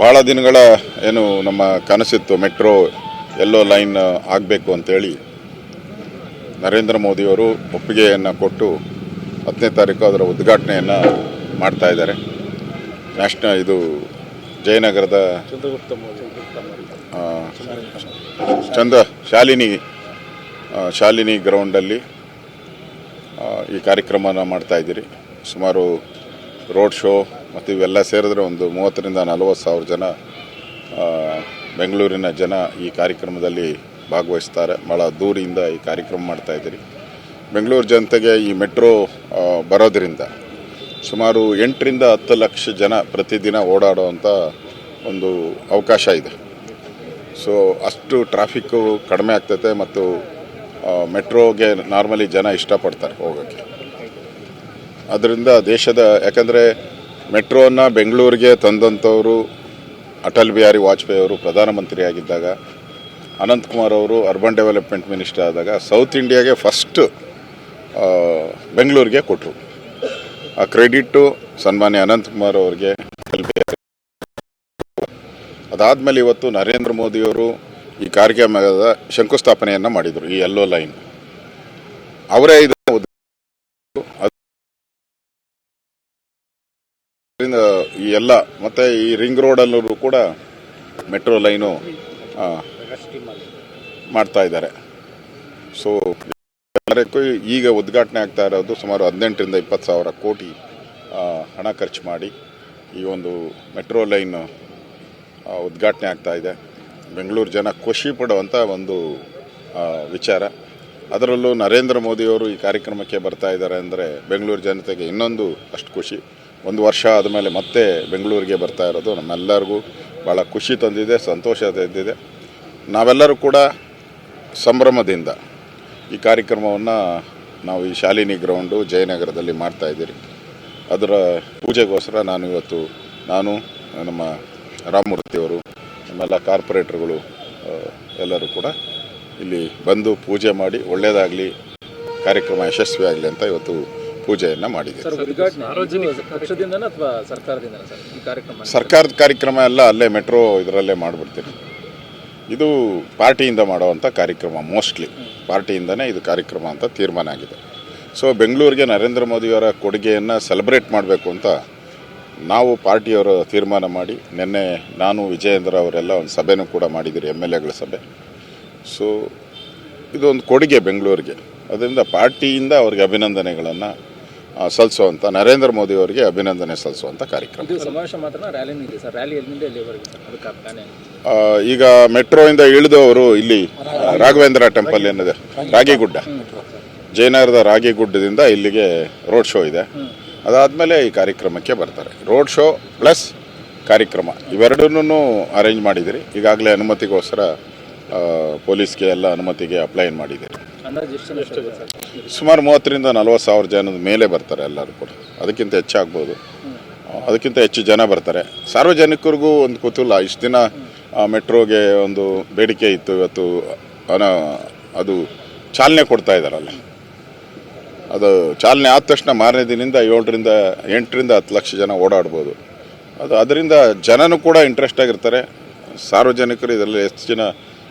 ಭಾಳ ದಿನಗಳ ಏನು ನಮ್ಮ ಕನಸಿತ್ತು ಮೆಟ್ರೋ ಎಲ್ಲೋ ಲೈನ್ ಆಗಬೇಕು ಅಂತೇಳಿ ನರೇಂದ್ರ ಮೋದಿಯವರು ಒಪ್ಪಿಗೆಯನ್ನು ಕೊಟ್ಟು ಹತ್ತನೇ ತಾರೀಕು ಅದರ ಉದ್ಘಾಟನೆಯನ್ನು ಮಾಡ್ತಾ ಇದ್ದಾರೆ. ನ್ಯಾಷನಲ್ ಇದು ಜಯನಗರದ ಚಂದ ಶಾಲಿನಿ ಶಾಲಿನಿ ಗ್ರೌಂಡಲ್ಲಿ ಈ ಕಾರ್ಯಕ್ರಮನ ಮಾಡ್ತಾಯಿದ್ದೀರಿ ಸುಮಾರು ರೋಡ್ ಶೋ ಮತ್ತು ಇವೆಲ್ಲ ಸೇರಿದ್ರೆ ಒಂದು ಮೂವತ್ತರಿಂದ ನಲವತ್ತು ಸಾವಿರ ಜನ ಬೆಂಗಳೂರಿನ ಜನ ಈ ಕಾರ್ಯಕ್ರಮದಲ್ಲಿ ಭಾಗವಹಿಸ್ತಾರೆ. ಭಾಳ ದೂರಿಯಿಂದ ಈ ಕಾರ್ಯಕ್ರಮ ಮಾಡ್ತಾ ಇದ್ದೀರಿ. ಬೆಂಗಳೂರು ಜನತೆಗೆ ಈ ಮೆಟ್ರೋ ಬರೋದ್ರಿಂದ ಸುಮಾರು ಎಂಟರಿಂದ ಹತ್ತು ಲಕ್ಷ ಜನ ಪ್ರತಿದಿನ ಓಡಾಡುವಂಥ ಒಂದು ಅವಕಾಶ ಇದೆ. ಸೊ ಅಷ್ಟು ಟ್ರಾಫಿಕ್ಕು ಕಡಿಮೆ ಆಗ್ತೈತೆ ಮತ್ತು ಮೆಟ್ರೋಗೆ ನಾರ್ಮಲಿ ಜನ ಇಷ್ಟಪಡ್ತಾರೆ ಹೋಗೋಕ್ಕೆ. ಅದರಿಂದ ದೇಶದ, ಯಾಕಂದರೆ ಮೆಟ್ರೋನ ಬೆಂಗಳೂರಿಗೆ ತಂದಂಥವರು ಅಟಲ್ ಬಿಹಾರಿ ವಾಜಪೇಯಿ ಅವರು ಪ್ರಧಾನಮಂತ್ರಿ ಆಗಿದ್ದಾಗ ಅನಂತಕುಮಾರ್ ಅವರು ಅರ್ಬನ್ ಡೆವಲಪ್ಮೆಂಟ್ ಮಿನಿಸ್ಟರ್ ಆದಾಗ ಸೌತ್ ಇಂಡಿಯಾಗೆ ಫಸ್ಟ್ ಬೆಂಗಳೂರಿಗೆ ಕೊಟ್ಟರು ಆ ಕ್ರೆಡಿಟ್ಟು ಸನ್ಮಾನ್ಯ ಅನಂತಕುಮಾರ್ ಅವರಿಗೆ ಅದಾದಮೇಲೆ ಇವತ್ತು ನರೇಂದ್ರ ಮೋದಿಯವರು ಈ ಕಾರ್ಯಕ್ರಮದ ಶಂಕುಸ್ಥಾಪನೆಯನ್ನು ಮಾಡಿದರು, ಈ ಎಲ್ಲೋ ಲೈನ್. ಅವರೇ ಇದು ಈ ಎಲ್ಲ, ಮತ್ತೆ ಈ ರಿಂಗ್ ರೋಡಲ್ಲೂ ಕೂಡ ಮೆಟ್ರೋ ಲೈನು ಮಾಡ್ತಾ ಇದ್ದಾರೆ. ಸೊ ಈಗ ಉದ್ಘಾಟನೆ ಆಗ್ತಾ ಇರೋದು ಸುಮಾರು ಹದಿನೆಂಟರಿಂದ ಇಪ್ಪತ್ತು ಸಾವಿರ ಕೋಟಿ ಹಣ ಖರ್ಚು ಮಾಡಿ ಈ ಒಂದು ಮೆಟ್ರೋ ಲೈನ್ ಉದ್ಘಾಟನೆ ಆಗ್ತಾ ಇದೆ. ಬೆಂಗಳೂರು ಜನ ಖುಷಿ ಪಡುವಂಥ ಒಂದು ವಿಚಾರ. ಅದರಲ್ಲೂ ನರೇಂದ್ರ ಮೋದಿಯವರು ಈ ಕಾರ್ಯಕ್ರಮಕ್ಕೆ ಬರ್ತಾ ಇದ್ದಾರೆ ಅಂದರೆ ಬೆಂಗಳೂರು ಜನತೆಗೆ ಇನ್ನೊಂದು ಅಷ್ಟು ಖುಷಿ. ಒಂದು ವರ್ಷ ಆದಮೇಲೆ ಮತ್ತೆ ಬೆಂಗಳೂರಿಗೆ ಬರ್ತಾ ಇರೋದು. ನಮ್ಮೆಲ್ಲರಿಗೂ ಭಾಳ ಖುಷಿ ತಂದಿದೆ, ಸಂತೋಷ ತಂದಿದೆ. ನಾವೆಲ್ಲರೂ ಕೂಡ ಸಂಭ್ರಮದಿಂದ ಈ ಕಾರ್ಯಕ್ರಮವನ್ನು ನಾವು ಈ ಶಾಲಿನಿ ಗ್ರೌಂಡು ಜಯನಗರದಲ್ಲಿ ಮಾಡ್ತಾ ಇದ್ದೀರಿ. ಅದರ ಪೂಜೆಗೋಸ್ಕರ ನಾನು ಇವತ್ತು ನಾನು, ನಮ್ಮ ರಾಮಮೂರ್ತಿಯವರು ನಮ್ಮೆಲ್ಲ ಕಾರ್ಪೊರೇಟರ್ಗಳು ಎಲ್ಲರೂ ಕೂಡ ಇಲ್ಲಿ ಬಂದು ಪೂಜೆ ಮಾಡಿ ಒಳ್ಳೆಯದಾಗಲಿ ಕಾರ್ಯಕ್ರಮ ಯಶಸ್ವಿಯಾಗಲಿ ಅಂತ ಇವತ್ತು ಪೂಜೆಯನ್ನು ಮಾಡಿದೆ. ಸರ್ಕಾರದ ಕಾರ್ಯಕ್ರಮ ಎಲ್ಲ ಅಲ್ಲೇ ಮೆಟ್ರೋ ಇದರಲ್ಲೇ ಮಾಡಿಬಿಡ್ತೀನಿ ಇದು ಪಾರ್ಟಿಯಿಂದ ಮಾಡುವಂಥ ಕಾರ್ಯಕ್ರಮ ಮೋಸ್ಟ್ಲಿ. ಪಾರ್ಟಿಯಿಂದನೇ ಇದು ಕಾರ್ಯಕ್ರಮ ಅಂತ ತೀರ್ಮಾನ ಆಗಿದೆ. ಸೊ ಬೆಂಗಳೂರಿಗೆ ನರೇಂದ್ರ ಮೋದಿಯವರ ಕೊಡುಗೆಯನ್ನು ಸೆಲೆಬ್ರೇಟ್ ಮಾಡಬೇಕು ಅಂತ ನಾವು ಪಾರ್ಟಿಯವರು ತೀರ್ಮಾನ ಮಾಡಿ ನಿನ್ನೆ ನಾನು ವಿಜಯೇಂದ್ರ ಅವರೆಲ್ಲ ಒಂದು ಸಭೆನೂ ಕೂಡ ಮಾಡಿದ್ದೀರಿ ಎಂ ಎಲ್ ಎಗಳ ಸಭೆ. ಸೊ ಇದೊಂದು ಕೊಡುಗೆ ಬೆಂಗಳೂರಿಗೆ. ಅದರಿಂದ ಪಾರ್ಟಿಯಿಂದ ಅವ್ರಿಗೆ ಅಭಿನಂದನೆಗಳನ್ನು ಸಲ್ಲಿಸುವಂಥ ನರೇಂದ್ರ ಮೋದಿ ಅವರಿಗೆ ಅಭಿನಂದನೆ ಸಲ್ಲಿಸುವಂಥ ಕಾರ್ಯಕ್ರಮ. ಈಗ ಮೆಟ್ರೋಯಿಂದ ಇಳಿದು ಅವರು ಇಲ್ಲಿ ರಾಘವೇಂದ್ರ ಟೆಂಪಲ್ ಏನಿದೆ ರಾಗಿಗುಡ್ಡ. ಜಯನಗರದ ರಾಗಿಗುಡ್ಡದಿಂದ ಇಲ್ಲಿಗೆ ರೋಡ್ ಶೋ ಇದೆ. ಅದಾದಮೇಲೆ ಈ ಕಾರ್ಯಕ್ರಮಕ್ಕೆ ಬರ್ತಾರೆ. ರೋಡ್ ಶೋ ಪ್ಲಸ್ ಕಾರ್ಯಕ್ರಮ ಇವೆರಡನ್ನೂ ಅರೇಂಜ್ ಮಾಡಿದಿರಿ. ಈಗಾಗಲೇ ಅನುಮತಿಗೋಸ್ಕರ ಪೊಲೀಸ್ಗೆ ಎಲ್ಲ ಅನುಮತಿಗೆ ಅಪ್ಲೈ ಮಾಡಿದ್ದೀರಿ ಸುಮಾರು ಮೂವತ್ತರಿಂದ ನಲವತ್ತು ಸಾವಿರ ಜನದ ಮೇಲೆ ಬರ್ತಾರೆ ಎಲ್ಲರೂ ಕೂಡ. ಅದಕ್ಕಿಂತ ಹೆಚ್ಚಾಗ್ಬೋದು. ಅದಕ್ಕಿಂತ ಹೆಚ್ಚು ಜನ ಬರ್ತಾರೆ. ಸಾರ್ವಜನಿಕರಿಗೂ ಒಂದು ಕುತೂಹಲ. ಇಷ್ಟು ದಿನ ಮೆಟ್ರೋಗೆ ಒಂದು ಬೇಡಿಕೆ ಇತ್ತು. ಇವತ್ತು ಅನ ಅದು ಚಾಲನೆ ಕೊಡ್ತಾ ಇದ್ದಾರಲ್ಲ. ಅದು ಚಾಲನೆ ಆದ ತಕ್ಷಣ ಮಾರನೇ ದಿನದಿಂದ ಏಳರಿಂದ ಎಂಟರಿಂದ ಹತ್ತು ಲಕ್ಷ ಜನ ಓಡಾಡ್ಬೋದು. ಅದು ಅದರಿಂದ ಜನನೂ ಕೂಡ ಇಂಟ್ರೆಸ್ಟ್ ಆಗಿರ್ತಾರೆ. ಸಾರ್ವಜನಿಕರು ಇದರಲ್ಲಿ ಜನ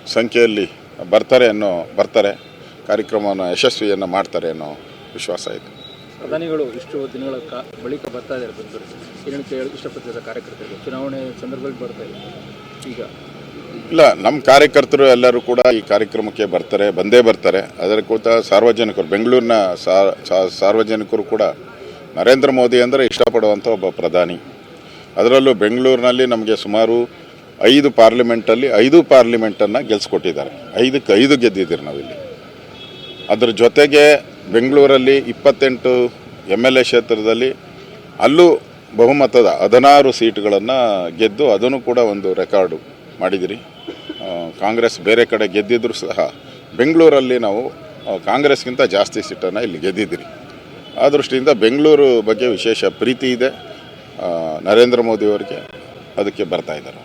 ಸಂಖ್ಯೆಯಲ್ಲಿ ಬರ್ತಾರೆ ಅನ್ನೋ, ಬರ್ತಾರೆ. ಕಾರ್ಯಕ್ರಮವನ್ನು ಯಶಸ್ವಿಯನ್ನು ಮಾಡ್ತಾರೆ ಅನ್ನೋ ವಿಶ್ವಾಸ ಇದೆ. ಪ್ರಧಾನಿಗಳು ಇಷ್ಟು ದಿನಗಳ ಕಾ ಬಳಿಕ ಬರ್ತಾ ಇದ್ದಾರೆ ಏನು ಕೇಳಿ ಕಾರ್ಯಕರ್ತರಿಗೆ ಚುನಾವಣೆ ಸಂದರ್ಭದಲ್ಲಿ ಬರ್ತಾ ಇದೆ. ಈಗ ಇಲ್ಲ ನಮ್ಮ ಕಾರ್ಯಕರ್ತರು ಎಲ್ಲರೂ ಕೂಡ ಈ ಕಾರ್ಯಕ್ರಮಕ್ಕೆ ಬರ್ತಾರೆ ಬಂದೇ ಬರ್ತಾರೆ. ಅದರ ಕೂತ ಸಾರ್ವಜನಿಕರು ಬೆಂಗಳೂರಿನ ಸಾರ್ವಜನಿಕರು ಕೂಡ ನರೇಂದ್ರ ಮೋದಿ ಅಂದರೆ ಇಷ್ಟಪಡುವಂಥ ಒಬ್ಬ ಪ್ರಧಾನಿ. ಅದರಲ್ಲೂ ಬೆಂಗಳೂರಿನಲ್ಲಿ ನಮಗೆ ಸುಮಾರು ಐದು ಪಾರ್ಲಿಮೆಂಟಲ್ಲಿ ಐದು ಪಾರ್ಲಿಮೆಂಟನ್ನು ಗೆಲ್ಸ್ಕೊಟ್ಟಿದ್ದಾರೆ. ಐದಕ್ಕೆ ಐದು ಗೆದ್ದಿದ್ದೀರಿ ನಾವಿಲ್ಲಿ. ಅದರ ಜೊತೆಗೆ ಬೆಂಗಳೂರಲ್ಲಿ ಇಪ್ಪತ್ತೆಂಟು ಎಂ ಎಲ್ ಎ ಕ್ಷೇತ್ರದಲ್ಲಿ ಅಲ್ಲೂ ಬಹುಮತದ ಹದಿನಾರು ಸೀಟ್ಗಳನ್ನು ಗೆದ್ದು ಅದನ್ನು ಕೂಡ ಒಂದು ರೆಕಾರ್ಡು ಮಾಡಿದಿರಿ. ಕಾಂಗ್ರೆಸ್ ಬೇರೆ ಕಡೆ ಗೆದ್ದಿದ್ರು ಸಹ ಬೆಂಗಳೂರಲ್ಲಿ ನಾವು ಕಾಂಗ್ರೆಸ್ಗಿಂತ ಜಾಸ್ತಿ ಸೀಟನ್ನು ಇಲ್ಲಿ ಗೆದ್ದಿದ್ದೀರಿ ಆ ದೃಷ್ಟಿಯಿಂದ ಬೆಂಗಳೂರು ಬಗ್ಗೆ ವಿಶೇಷ ಪ್ರೀತಿ ಇದೆ. ನರೇಂದ್ರ ಮೋದಿ ಅವರಿಗೆ ಅದಕ್ಕೆ ಬರ್ತಾ ಇದ್ದಾರೆ